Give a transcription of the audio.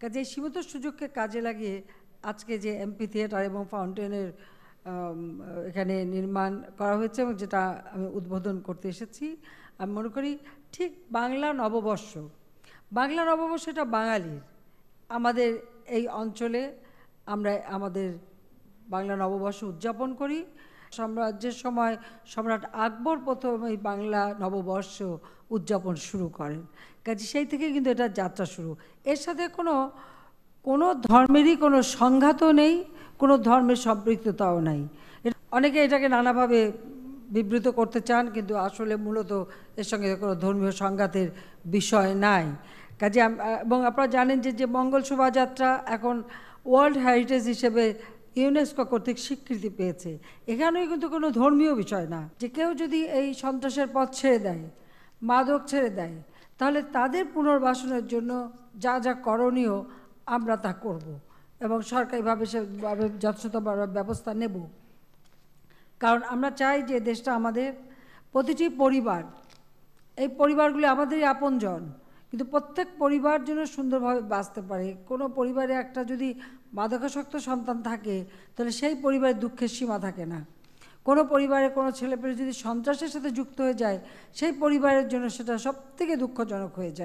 কাজে সীমিত সুযোগকে কাজে লাগিয়ে আজকে যে এমপি থিয়েটার এবং ফাউন্টেনের এখানে নির্মাণ করা হয়েছে এবং যেটা আমি উদ্বোধন করতে এসেছি, আমি মনে করি ঠিক বাংলা নববর্ষ। বাংলা নববর্ষ এটা বাঙালির। আমাদের এই অঞ্চলে আমরা আমাদের বাংলা নববর্ষ উদযাপন করি। সাম্রাজ্যের সময় সম্রাট আকবর প্রথম এই বাংলা নববর্ষ উদযাপন শুরু করেন। কাজে সেই থেকে কিন্তু এটা যাত্রা শুরু। এর সাথে কোনো কোনো ধর্মেরই কোনো সংঘাতও নেই, কোনো ধর্মের সম্পৃক্ততাও নাই। অনেকে এটাকে নানাভাবে বিবৃত করতে চান, কিন্তু আসলে মূলত এর সঙ্গে কোনো ধর্মীয় সংঘাতের বিষয় নাই। কাজে এবং আপনারা জানেন যে যে মঙ্গল শোভাযাত্রা এখন ওয়ার্ল্ড হেরিটেজ হিসেবে ইউনেস্কো কর্তৃক স্বীকৃতি পেয়েছে। এখানেও কিন্তু কোনো ধর্মীয় বিষয় না। যে কেউ যদি এই সন্ত্রাসের পথ ছেড়ে দেয়, মাদক ছেড়ে দেয়, তাহলে তাদের পুনর্বাসনের জন্য যা যা করণীয় আমরা তা করব এবং সরকারিভাবে সেভাবে যথাযথ ব্যবস্থা নেব। কারণ আমরা চাই যে দেশটা আমাদের প্রতিটি পরিবার, এই পরিবারগুলি আমাদেরই আপনজন। কিন্তু প্রত্যেক পরিবার যেন সুন্দরভাবে বাঁচতে পারে। কোনো পরিবারে একটা যদি মাদকাসক্ত সন্তান থাকে, তাহলে সেই পরিবারের দুঃখের সীমা থাকে না। কোনো পরিবারে কোনো ছেলেপেলে যদি সন্ত্রাসের সাথে যুক্ত হয়ে যায়, সেই পরিবারের জন্য সেটা সবথেকে দুঃখজনক হয়ে যায়।